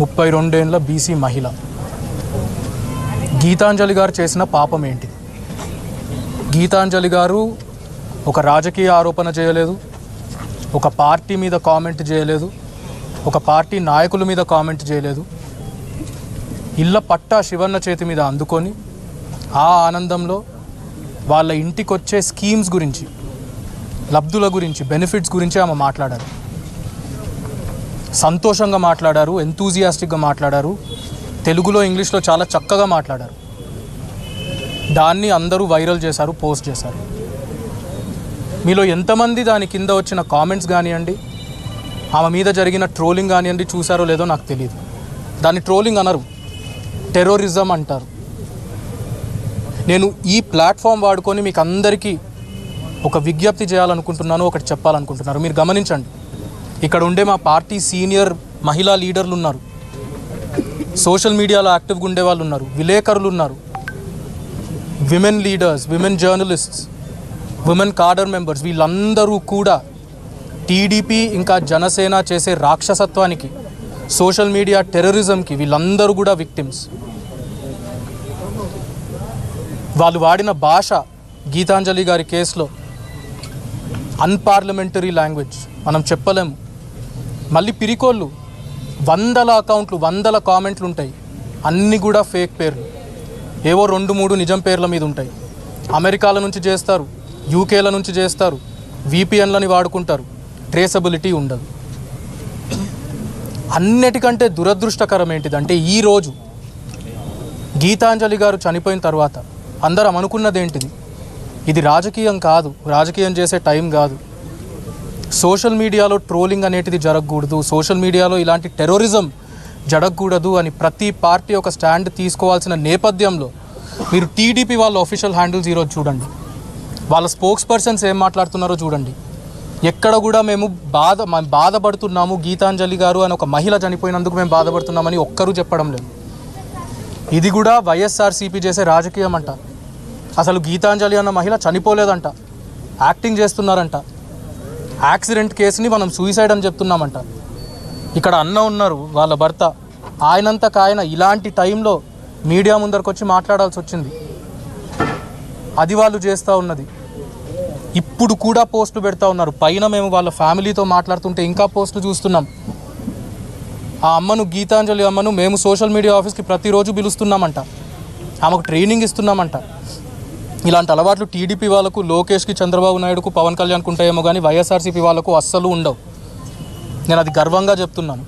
ముప్పై రెండేండ్ల బీసీ మహిళ. గీతాంజలి గారు చేసిన పాపం ఏంటి? గీతాంజలి గారు ఒక రాజకీయ ఆరోపణ చేయలేదు ఒక పార్టీ మీద కామెంట్ చేయలేదు ఒక పార్టీ నాయకుల మీద కామెంట్ చేయలేదు. ఇళ్ళ పట్టా శివన్న చేతి మీద అందుకొని ఆ ఆనందంలో వాళ్ళ ఇంటికి వచ్చే స్కీమ్స్ గురించి లబ్ధుల గురించి బెనిఫిట్స్ గురించి ఆమె మాట్లాడారు. సంతోషంగా మాట్లాడారు ఎంతూజియాస్టిక్గా మాట్లాడారు. తెలుగులో ఇంగ్లీష్లో చాలా చక్కగా మాట్లాడారు. దాన్ని అందరూ వైరల్ చేశారు పోస్ట్ చేశారు. మీలో ఎంతమంది దాని కింద వచ్చిన కామెంట్స్ కానివ్వండి ఆమె మీద జరిగిన ట్రోలింగ్ కానివ్వండి చూసారో లేదో నాకు తెలియదు దాన్ని ట్రోలింగ్ అనరు టెర్రరిజం అంటారు. నేను ఈ ప్లాట్ఫామ్ వాడుకొని మీకు అందరికీ ఒక విజ్ఞప్తి చేయాలనుకుంటున్నాను ఒకటి చెప్పాలనుకుంటున్నారు. మీరు గమనించండి. ఇక్కడ ఉండే మా పార్టీ సీనియర్ మహిళా లీడర్లు ఉన్నారు. సోషల్ మీడియాలో యాక్టివ్గా ఉండే వాళ్ళు ఉన్నారు. విలేకరులు ఉన్నారు. Women leaders women journalists women cadre members వీళ్ళందరూ కూడా టీడీపీ ఇంకా జనసేన చేసే రాక్షసత్వానికి సోషల్ మీడియా టెర్రరిజంకి వీళ్ళందరూ కూడా విక్టిమ్స్. వాళ్ళు వాడిన భాష గీతాంజలి గారి కేసులో అన్పార్లమెంటరీ లాంగ్వేజ్ మనం చెప్పలేము. మళ్ళీ పిరికోళ్ళు. వందల అకౌంట్లు వందల కామెంట్లు ఉంటాయి. అన్నీ కూడా ఫేక్ పేర్లు. ఏవో రెండు మూడు నిజం పేర్ల మీద ఉంటాయి. అమెరికాల నుంచి చేస్తారు యూకేల నుంచి చేస్తారు విపిఎన్లని వాడుకుంటారు. ట్రేసబిలిటీ ఉండదు. అన్నిటికంటే దురదృష్టకరం ఏంటిదంటే ఈరోజు గీతాంజలి గారు చనిపోయిన తర్వాత అందరం అనుకున్నది ఏంటిది ఇది రాజకీయం కాదు. రాజకీయం చేసే టైం కాదు. సోషల్ మీడియాలో ట్రోలింగ్ అనేటిది జరగకూడదు సోషల్ మీడియాలో ఇలాంటి టెర్రరిజం జరగకూడదు అని ప్రతి పార్టీ ఒక స్టాండ్ తీసుకోవాల్సిన నేపథ్యంలో మీరు టీడీపీ వాళ్ళ ఒఫీషియల్ హ్యాండిల్స్ ఈరోజు చూడండి. వాళ్ళ స్పోక్స్ పర్సన్స్ ఏం మాట్లాడుతున్నారో చూడండి. ఎక్కడ కూడా మేము బాధ మేము బాధపడుతున్నాము గీతాంజలి గారు అని ఒక మహిళ చనిపోయినందుకు మేము బాధపడుతున్నామని ఒక్కరూ చెప్పడం లేదు. ఇది కూడా వైఎస్ఆర్సీపీ చేసే రాజకీయం అంట అసలు గీతాంజలి అన్న మహిళ చనిపోలేదంట. యాక్టింగ్ చేస్తున్నారంట. యాక్సిడెంట్ కేసుని మనం సూసైడ్ అని చెప్తున్నామంట. ఇక్కడ అన్న ఉన్నారు వాళ్ళ భర్త. ఆయనంతకు ఆయన ఇలాంటి టైంలో మీడియా ముందరకు వచ్చి మాట్లాడాల్సి వచ్చింది. అది వాళ్ళు చేస్తూ ఉన్నది. ఇప్పుడు కూడా పోస్టులు పెడతా ఉన్నారు. పైన మేము వాళ్ళ ఫ్యామిలీతో మాట్లాడుతుంటే ఇంకా పోస్టులు చూస్తున్నాం. ఆ అమ్మను గీతాంజలి అమ్మను మేము సోషల్ మీడియా ఆఫీస్కి ప్రతిరోజు పిలుస్తున్నామంట. ఆమెకు ట్రైనింగ్ ఇస్తున్నామంట. ఇలాంటి అలవాట్లు టీడీపీ వాళ్ళకు లోకేష్కి చంద్రబాబు నాయుడుకు పవన్ కళ్యాణ్కు ఉంటాయేమో కానీ వైఎస్ఆర్సీపీ వాళ్ళకు అస్సలు ఉండవు. నేను అది గర్వంగా చెప్తున్నాను.